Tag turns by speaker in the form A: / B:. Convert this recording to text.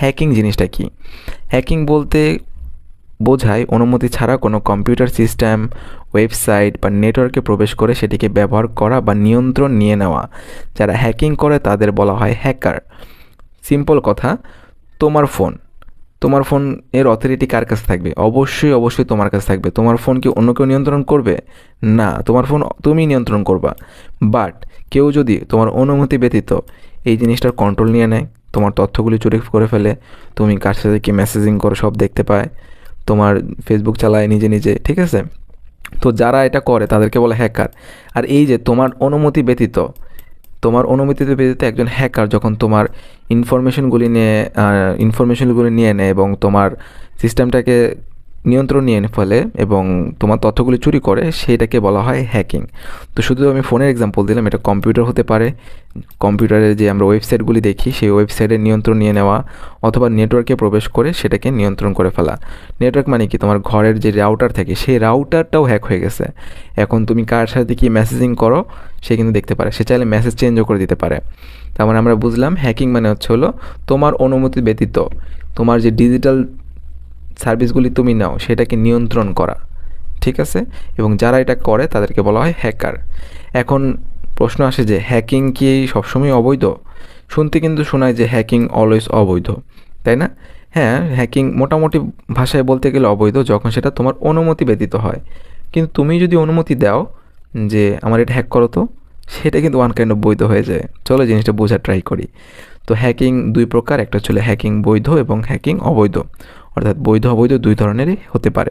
A: Hacking জিনিসটা কি? Hacking বলতে বোঝায় অনুমতি ছাড়া কোনো কম্পিউটার সিস্টেম ওয়েবসাইট বা নেটওয়ার্কে প্রবেশ করে সেটিকে ব্যবহার করা বা নিয়ন্ত্রণ নিয়ে নেওয়া। যারা হ্যাকিং করে তাদের বলা হয় হ্যাকার সিম্পল কথা, তোমার ফোন তোমার ফোন এর অথরিটি কার কাছে থাকবে? অবশ্যই অবশ্যই তোমার কাছে থাকবে। তোমার ফোন কি অন্য কেউ নিয়ন্ত্রণ করবে? না, তোমার ফোন তুমি নিয়ন্ত্রণ করবা। বাট কেউ যদি তোমার অনুমতি ব্যতীত এই জিনিসটার কন্ট্রোল নিয়ে নেয় তোমার তথ্যগুলি চুরি করে ফেলে, তুমি কার সাথে কি মেসেজিং করো সব দেখতে পায়, তোমার ফেসবুক চালায় নিজে নিজে, ঠিক আছে? তো যারা এটা করে, তাদেরকে বলে হ্যাকার আর এই যে তোমার অনুমতি ব্যতীত, তোমার অনুমতি ব্যতীত একজন হ্যাকার যখন তোমার ইনফরমেশনগুলি নিয়ে ইনফরমেশনগুলি নিয়ে নেয় এবং তোমার সিস্টেমটাকে নিয়ন্ত্রণ নিয়ে ফেলে এবং তোমার তথ্যগুলি চুরি করে সেইটাকে বলা হয় হ্যাকিং তো শুধু আমি ফোনের এক্সাম্পল দিলাম, এটা কম্পিউটার হতে পারে। কম্পিউটারে যে আমরা ওয়েবসাইটগুলি দেখি, সেই ওয়েবসাইটের নিয়ন্ত্রণ নিয়ে নেওয়া অথবা নেটওয়ার্কে প্রবেশ করে সেটাকে নিয়ন্ত্রণ করে ফেলা। নেটওয়ার্ক মানে কি? তোমার ঘরের যে রাউটার থাকে, সেই রাউটারটাও হ্যাক হয়ে গেছে। এখন তুমি কার সাথে কি মেসেজিং করো, সে কিন্তু দেখতে পারে। সে চাইলে মেসেজ চেঞ্জও করে দিতে পারে। তার মানে আমরা বুঝলাম হ্যাকিং মানে হচ্ছে হলো তোমার অনুমতি ব্যতীত তোমার যে ডিজিটাল সার্ভিসগুলি তুমি নাও, সেটাকে নিয়ন্ত্রণ করা, ঠিক আছে? এবং যারা এটা করে, তাদেরকে বলা হয় হ্যাকার। এখন প্রশ্ন আসে যে, হ্যাকিং কি সবসময় অবৈধ? শুনতে কিন্তু শোনায় যে, হ্যাকিং অলওয়েজ অবৈধ, তাই না? হ্যাঁ হ্যাকিং মোটামুটি ভাষায় বলতে গেলে অবৈধ যখন সেটা তোমার অনুমতি ব্যতীত হয়। কিন্তু তুমি যদি অনুমতি দাও যে, আমার এটা হ্যাক করো তো, সেটা কিন্তু ওয়ান কাইন্ড অফ বৈধ হয়ে যায়। চলো জিনিসটা বোঝার ট্রাই করি। তো হ্যাকিং দুই প্রকার, একটা ছিল হ্যাকিং বৈধ এবং হ্যাকিং অবৈধ। অর্থাৎ বৈধ অবৈধ দুই ধরনেরই হতে পারে।